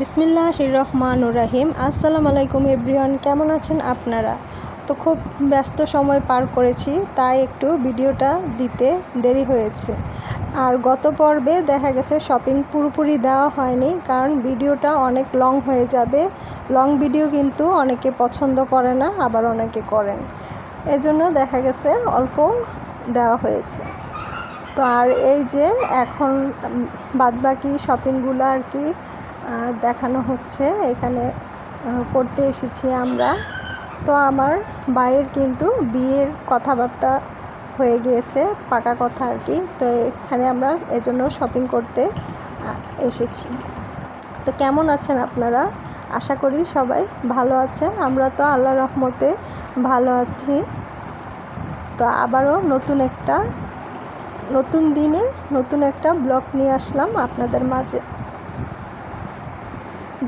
বিসমিল্লাহ রহমান রাহিম। আসসালামু আলাইকুম এভরিওয়ান, কেমন আছেন আপনারা? তো খুব ব্যস্ত সময় পার করেছি, তাই একটু ভিডিওটা দিতে দেরি হয়েছে। আর গত পর্বে দেখা গেছে, শপিং পুরোপুরি দেওয়া হয়নি, কারণ ভিডিওটা অনেক লং হয়ে যাবে। লং ভিডিও কিন্তু অনেকে পছন্দ করে না, আবার অনেকে করেন। এজন্য দেখা গেছে, অল্প দেওয়া হয়েছে। তো আর এই যে এখন বাদবাকি শপিংগুলো আর কি দেখানো হচ্ছে। এখানে করতে এসেছি আমরা। তো আমার ভাইয়ের কিন্তু বিয়ের কথাবার্তা হয়ে গিয়েছে, পাকা কথা আর কি। তো এখানে আমরা এজন্য শপিং করতে এসেছি। তো কেমন আছেন আপনারা? আশা করি সবাই ভালো আছেন। আমরা তো আল্লাহ রহমতে ভালো আছি। তো আবারও নতুন একটা, নতুন দিনে নতুন একটা ব্লগ নিয়ে আসলাম আপনাদের মাঝে।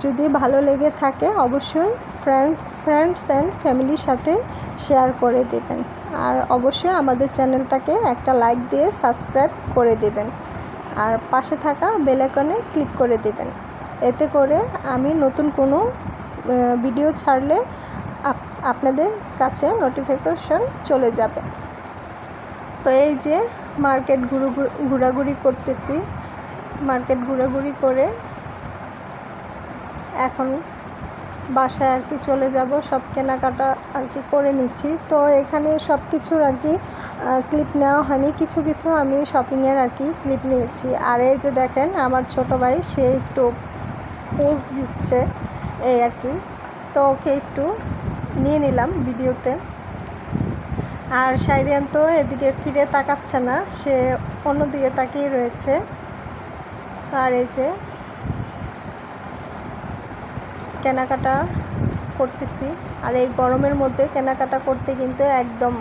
যদি ভালো লেগে থাকে অবশ্যই ফ্রেন্ড ফ্রেন্ডস অ্যান্ড ফ্যামিলির সাথে শেয়ার করে দেবেন। আর অবশ্যই আমাদের চ্যানেলটাকে একটা লাইক দিয়ে সাবস্ক্রাইব করে দেবেন। আর পাশে থাকা বেল আইকনে ক্লিক করে দেবেন। এতে করে আমি নতুন কোনো ভিডিও ছাড়লে আপনাদের কাছে নোটিফিকেশন চলে যাবে। তো এই যে মার্কেট ঘুরু ঘোরাঘুরি করতেছি। মার্কেট ঘোরাঘুরি করে এখন বাসায় আর কি চলে যাব, সব কেনাকাটা আর কি করে নিচ্ছি। তো এখানে সব কিছুর আর কি ক্লিপ নেওয়া হয়নি, কিছু কিছু আমি শপিংয়ের আর কি ক্লিপ নিয়েছি। আর এই যে দেখেন, আমার ছোট ভাই, সে একটু পোজ দিচ্ছে, এই আর কি। তো ওকে একটু নিয়ে নিলাম ভিডিওতে। আর সাইরিয়ান তো এদিকে ফিরে তাকাচ্ছে না, সে অন্যদিকে তাকিয়ে রয়েছে। আর এই যে কেনাকাটা করতেছি, আর এই গরমের মধ্যে কেনাকাটা করতে কিন্তু একদম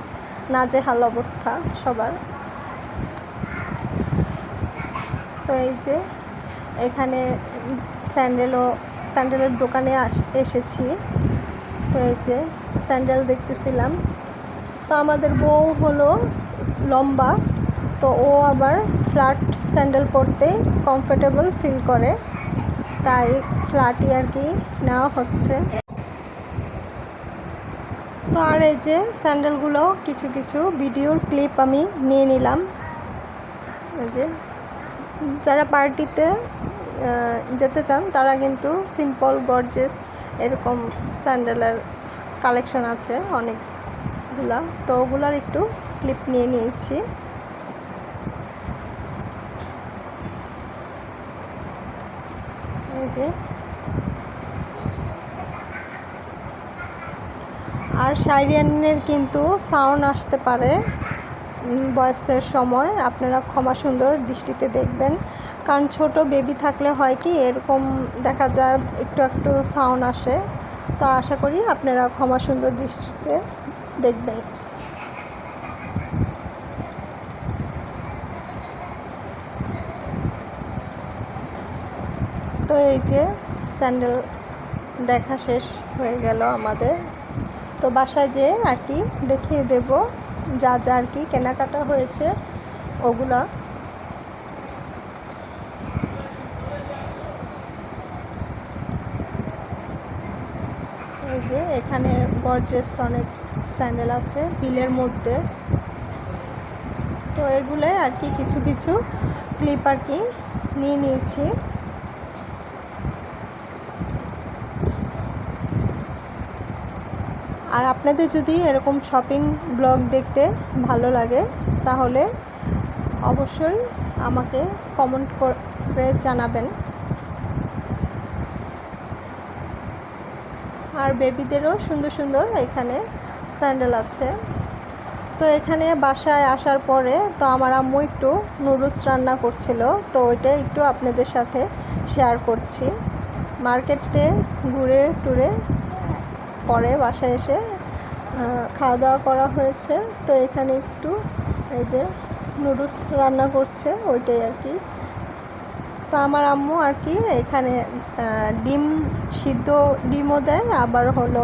নাজেহাল অবস্থা সবার। তো এই যে এখানে স্যান্ডেলও, স্যান্ডেলের দোকানে এসেছি। তো এই যে স্যান্ডেল দেখতেছিলাম। তো আমাদের বউ হলো লম্বা, তো ও আবার ফ্ল্যাট স্যান্ডেল পরতে কমফোর্টেবল ফিল করে। তাই ফ্ল্যাটই আর কি নেওয়া হচ্ছে। তো আর এই যে স্যান্ডেলগুলো কিছু কিছু ভিডিওর ক্লিপ আমি নিয়ে নিলাম। এই যে যারা পার্টিতে যেতে চান, তারা কিন্তু সিম্পল গর্জেস এরকম স্যান্ডেলের কালেকশন আছে। অনেকগুলা তো ওগুলার একটু ক্লিপ নিয়ে নিয়েছি। এই যে। আর সাইরিয়ানের কিন্তু সাউন্ড আসতে পারে বয়সের সময়। আপনারা ক্ষমা সুন্দর দৃষ্টিতে দেখবেন। কারণ ছোট বেবি থাকলে হয় কি, এরকম দেখা যায় একটু একটু সাউন্ড আসে। তো আশা করি আপনারা ক্ষমা সুন্দর দৃষ্টিতে দেখবেন। তো এই যে স্যান্ডেল দেখা শেষ হয়ে গেল আমাদের। তো বাসায় যেয়ে আর কি দেখিয়ে দেব যা যা আর কি কেনাকাটা হয়েছে, ওগুলা এই যে এখানে গর্জেস অনেক স্যান্ডেল আছে হিলের মধ্যে। তো এগুলোই আর কি কিছু কিছু ক্লিপ আর কি নিয়ে নিয়েছি। আর আপনাদের যদি এরকম শপিং ব্লগ দেখতে ভালো লাগে, তাহলে অবশ্যই আমাকে কমেন্ট করে জানাবেন। আর বেবিদেরও সুন্দর সুন্দর এখানে স্যান্ডেল আছে। তো এখানে বাসায় আসার পরে তো আমার আম্মু একটু নুডলস রান্না করছিল, তো ওইটা একটু আপনাদের সাথে শেয়ার করছি। মার্কেটে ঘুরে টুরে পরে বাসায় এসে খাওয়া দাওয়া করা হয়েছে। তো এখানে একটু এই যে নুডলস রান্না করছে, ওইটাই আর কি। তো আমার আম্মু আর কি এখানে ডিম সিদ্ধ ডিমও দেয়, আবার হলো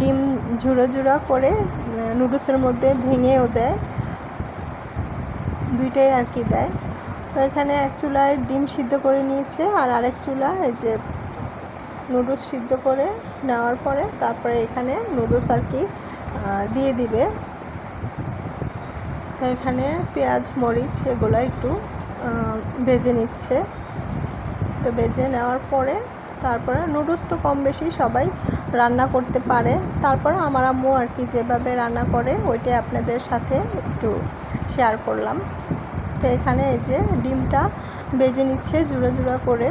ডিম ঝুড়ো ঝুড়ো করে নুডলসের মধ্যে ভেঙেও দেয়, দুইটাই আর কি দেয়। তো এখানে এক চুলায় ডিম সিদ্ধ করে নিয়েছে, আর আরেক চুলা এই যে নুডলস সিদ্ধ করে নেওয়ার পরে তারপরে এখানে নুডলস আর কি দিয়ে দিবে। তো এখানে পেঁয়াজ, মরিচ এগুলো একটু ভেজে নিচ্ছে। তো বেজে নেওয়ার পরে তারপরে নুডলস তো কম বেশি সবাই রান্না করতে পারে। তারপর আমার আম্মু আর কি যেভাবে রান্না করে, ওইটাই আপনাদের সাথে একটু শেয়ার করলাম। তো এখানে এই যে ডিমটা বেজে নিচ্ছে জুড়া জুড়া করে।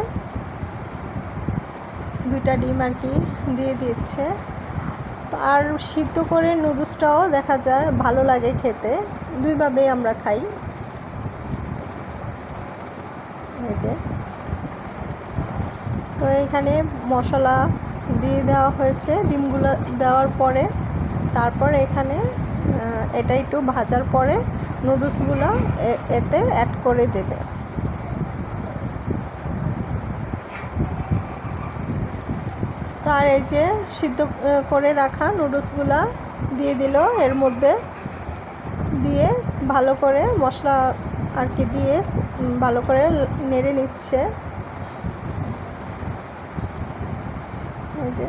দুইটা ডিম আর কি দিয়ে দিচ্ছে। আর সিদ্ধ করে নুডলসটাও দেখা যায় ভালো লাগে খেতে, দুইভাবেই আমরা খাই। এই যে তো এখানে মশলা দিয়ে দেওয়া হয়েছে, ডিমগুলো দেওয়ার পরে। তারপর এখানে এটা একটু ভাজার পরে নুডলসগুলো এতে অ্যাড করে দেবে। তার এই যে সিদ্ধ করে রাখা নুডলসগুলো দিয়ে দিল, এর মধ্যে দিয়ে ভালো করে মশলা আর কি দিয়ে ভালো করে নেড়ে নিচ্ছে। এই যে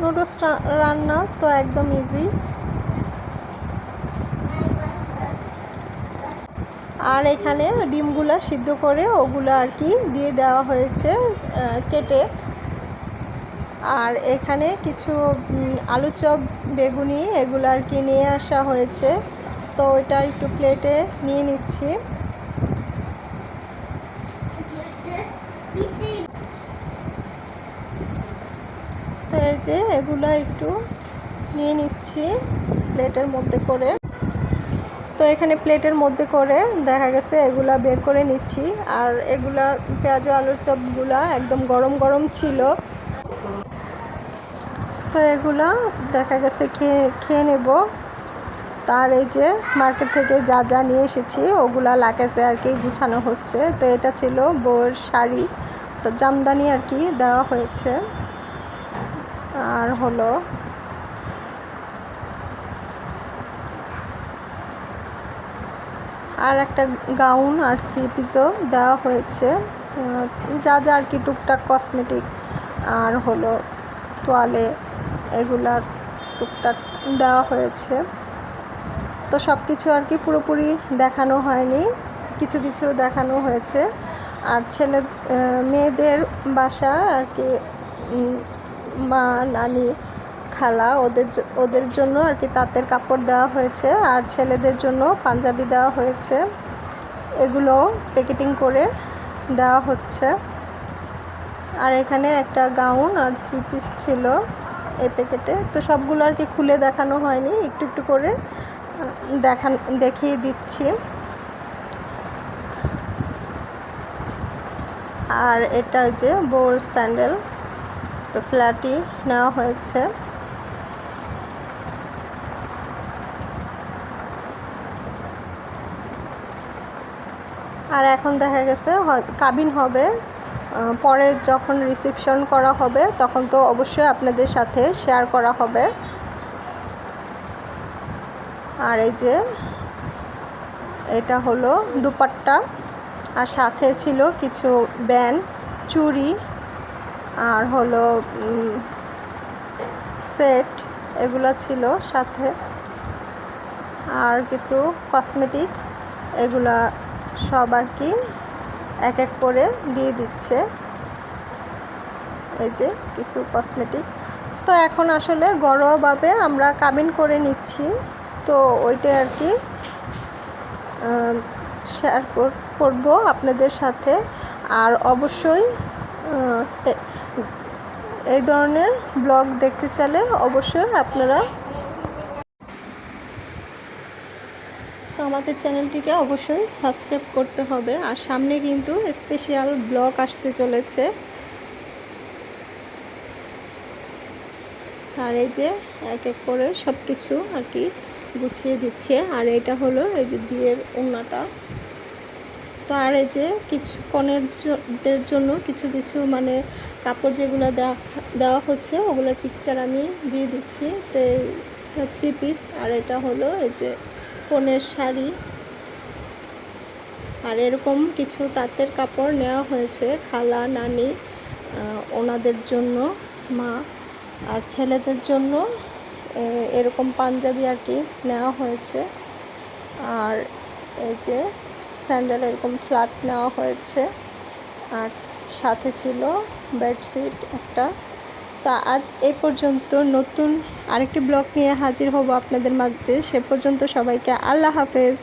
নুডলস রান্না তো একদম ইজি আর এখানে ডিমগুলো সিদ্ধ করে ওগুলো আর কি দিয়ে দেওয়া হয়েছে কেটে। আর এখানে কিছু আলু চপ, বেগুনি এগুলো আর কি নিয়ে আসা হয়েছে। তো ওইটা একটু প্লেটে নিয়ে নিচ্ছি। তো এই যে এগুলো একটু নিয়ে নিচ্ছি প্লেটের মধ্যে করে। তো এখানে প্লেটের মধ্যে করে দেখা গেছে এগুলা বের করে নিচ্ছি। আর এগুলা পেঁয়াজ আলুর চপগুলা একদম গরম গরম ছিল। তো এগুলা দেখা গেছে খেয়ে খেয়ে নেব। তার এই যে মার্কেট থেকে যা যা নিয়ে এসেছি, ওগুলা লাকেছে আর কি, গুছানো হচ্ছে। তো এটা ছিল বউয়ের শাড়ি। তো জামদানি আর কি দেওয়া হয়েছে। আর হলো আর একটা গাউন আর থ্রি পিসও দেওয়া হয়েছে। যা যা আর কি টুকটাক কসমেটিক আর হলো তোয়ালে এগুলা টুকটাক দেওয়া হয়েছে। তো সব কিছু আর কি পুরোপুরি দেখানো হয়নি, কিছু কিছু দেখানো হয়েছে। আর ছেলে মেয়েদের বাসা আর কি মা, নানি, খালা ওদের ওদের জন্য আর কি তাঁতের কাপড় দেওয়া হয়েছে আর ছেলেদের জন্য পাঞ্জাবি দেওয়া হয়েছে। এগুলো প্যাকেটিং করে দেওয়া হচ্ছে। আর এখানে একটা গাউন আর থ্রি পিস ছিল এই প্যাকেটে। তো সবগুলো আর কি খুলে দেখানো হয়নি, একটু একটু করে দেখান, দেখিয়ে দিচ্ছি। আর এটা যে বোর স্যান্ডেল। তো ফ্ল্যাটই নেওয়া হয়েছে। আর এখন দেখা গেছে কাবিন হবে। পরে যখন রিসিপশন করা হবে, তখন তো অবশ্যই আপনাদের সাথে শেয়ার করা হবে। আর এই যে, এটা হলো দুপাট্টা। আর সাথে ছিল কিছু ব্যান চুড়ি। আর হলো সেট এগুলো ছিল সাথে। আর কিছু কসমেটিক এগুলা সব আর কি এক এক করে দিয়ে দিচ্ছে। এই যে কিছু কসমেটিক তো এখন আসলে ঘরোয়াভাবে আমরা কাবিন করে নিচ্ছি। তো ওইটাই আর কি শেয়ার করব আপনাদের সাথে। আর অবশ্যই এই ধরনের ব্লগ দেখতে চাইলে অবশ্যই আপনারা তো আমাদের চ্যানেলটিকে অবশ্যই সাবস্ক্রাইব করতে হবে। আর সামনে কিন্তু স্পেশাল ব্লগ আসতে চলেছে। আর এই যে এক এক করে সব কিছু আর কি গুছিয়ে দিচ্ছে। আর এটা হলো এই যে বিয়ের ওড়নাটা। তো আর এই যে কিছু কনের জন্য কিছু কিছু মানে কাপড় যেগুলো দেওয়া দেওয়া হচ্ছে, ওগুলোর পিকচার আমি দিয়ে দিচ্ছি। তো এটা থ্রি পিস আর এটা হলো এই যে কনের শাড়ি। আর এরকম কিছু তাঁতের কাপড় নেওয়া হয়েছে, খালা, নানি ওনাদের জন্য, মা, আর ছেলেদের জন্য। এরকম পাঞ্জাবি আর কি নেওয়া হয়েছে। আর এই যে স্যান্ডেল এরকম ফ্ল্যাট নেওয়া হয়েছে আর সাথে ছিল বেডশিট একটা। তা আজ এ পর্যন্ত নতুন আরেকটি ব্লগ নিয়ে হাজির হব আপনাদের মাঝে। সে পর্যন্ত সবাইকে আল্লাহ হাফেজ।